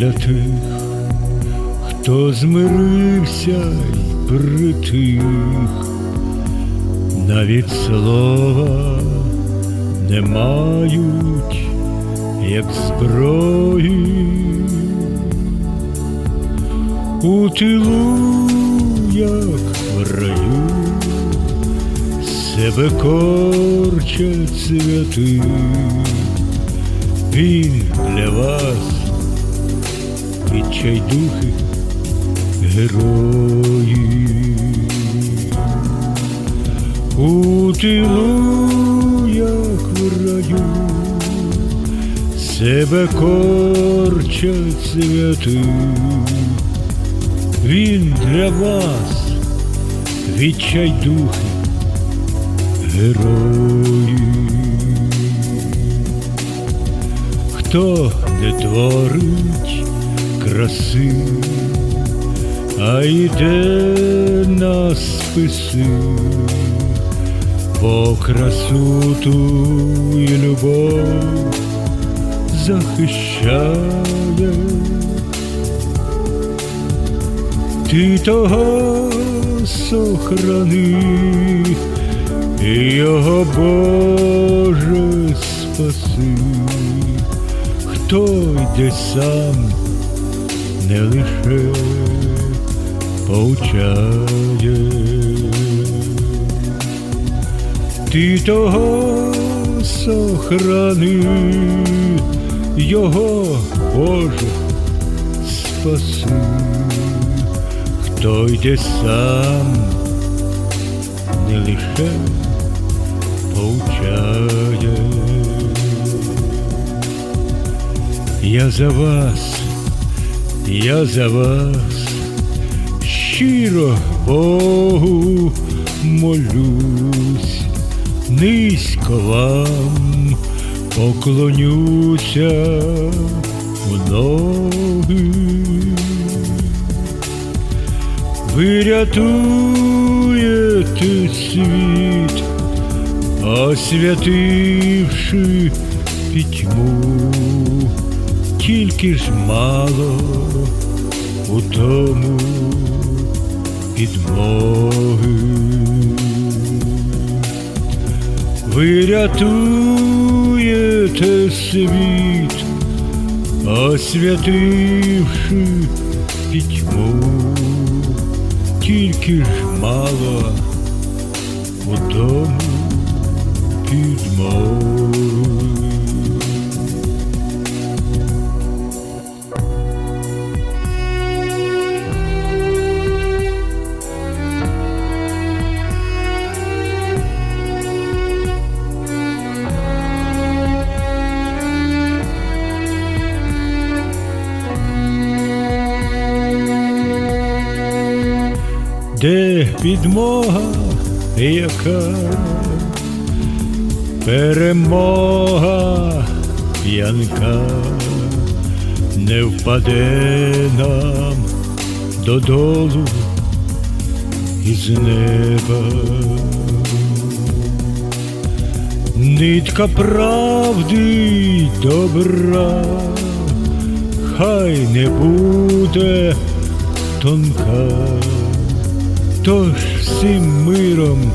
для тих, хто змирився й притих, навіть слова не мають, як зброї. У тилу, як в раю, себе корчать святи, він для вас відчайдухи герої. У тилу, як в раю, себе корчать святи, він для вас відчайдухи герої. Хто не творить краси, а йде на списи, бо красу ту і любов захищає. Ти того сохрани, і його Боже спаси, хто йде сам, не лише повчає. Ти того сохрани, його Боже спаси, хто йде сам, не лише повчає. Я за вас, я за вас, щиро Богу молюсь, низько вам поклонюся в ноги. Ви рятуєте світ, освятивши пітьму, тільки ж мало у тому підмоги. Ви рятуєте світ, освятивши пітьму, тільки ж мало у тому підмоги. Де підмога, яка перемога п'янка не впаде нам додолу із неба. Нитка правди добра, хай не буде тонка, тож всім миром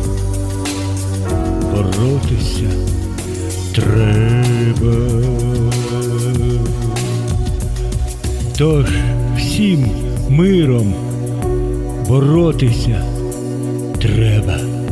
боротися треба. Тож всім миром боротися треба.